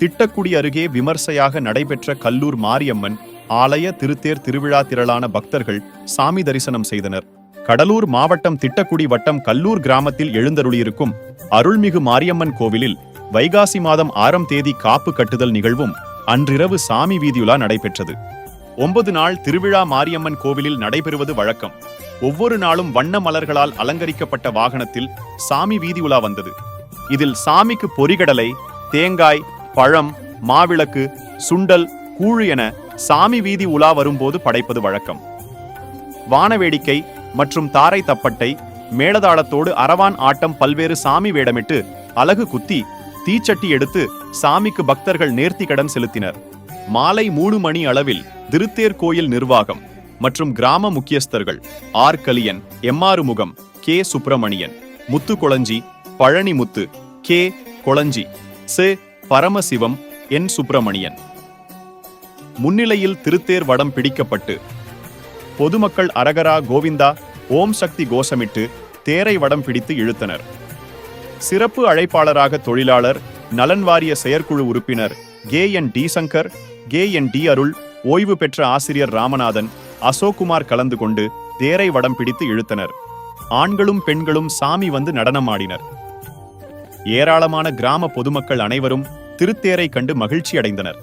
திட்டக்குடி அருகே விமர்சையாக நடைபெற்ற கல்லூர் மாரியம்மன் ஆலய திருத்தேர் திருவிழா திரளான பக்தர்கள் சாமி தரிசனம் செய்தனர். கடலூர் மாவட்டம் திட்டக்குடி வட்டம் கல்லூர் கிராமத்தில் எழுந்தருளியிருக்கும் அருள்மிகு மாரியம்மன் கோவிலில் வைகாசி மாதம் ஆறாம் தேதி காப்பு கட்டுதல் நிகழ்வும் அன்றிரவு சாமி வீதியுலா நடைபெற்றது. ஒன்பது நாள் திருவிழா மாரியம்மன் கோவிலில் நடைபெறுவது வழக்கம். ஒவ்வொரு நாளும் வண்ண மலர்களால் அலங்கரிக்கப்பட்ட வாகனத்தில் சாமி வீதி உலா வந்தது. இதில் சாமிக்கு பொறிகடலை தேங்காய் பழம் மாவிளக்கு சுண்டல் கூழு என சாமி வீதி உலா வரும்போது படைப்பது வழக்கம். வானவேடிக்கை மற்றும் தாரை தப்பட்டை மேளதாளத்தோடு அரவான் ஆட்டம் பல்வேறு சாமி வேடமிட்டு அலகு குத்தி தீச்சட்டி எடுத்து சாமிக்கு பக்தர்கள் நேர்த்தி கடன் செலுத்தினர். மாலை மூணு மணி அளவில் திருத்தேர் கோயில் நிர்வாகம் மற்றும் கிராம முக்கியஸ்தர்கள் ஆர் கலியன் எம்ஆறு முகம் கே. சுப்பிரமணியன் முத்து கொளஞ்சி பழனி முத்து கே. கொளஞ்சி சே. பரமசிவம் என் சுப்பிரமணியன். முன்னிலையில் திருத்தேர் வடம் பிடிக்கப்பட்டு பொதுமக்கள் அரகரா கோவிந்தா ஓம் சக்தி கோஷமிட்டு தேரை வடம் பிடித்து இழுத்தனர். சிறப்பு அழைப்பாளராக தொழிலாளர் நலன் வாரிய செயற்குழு உறுப்பினர் K N D Shankar K N D Arul ஓய்வு பெற்ற ஆசிரியர் ராமநாதன் அசோக்குமார் கலந்து கொண்டு தேரை வடம் பிடித்து இழுத்தனர். ஆண்களும் பெண்களும் சாமி வந்து நடனமாடினர். ஏராளமான கிராம பொதுமக்கள் அனைவரும் திருத்தேரை கண்டு மகிழ்ச்சி அடைந்தனர்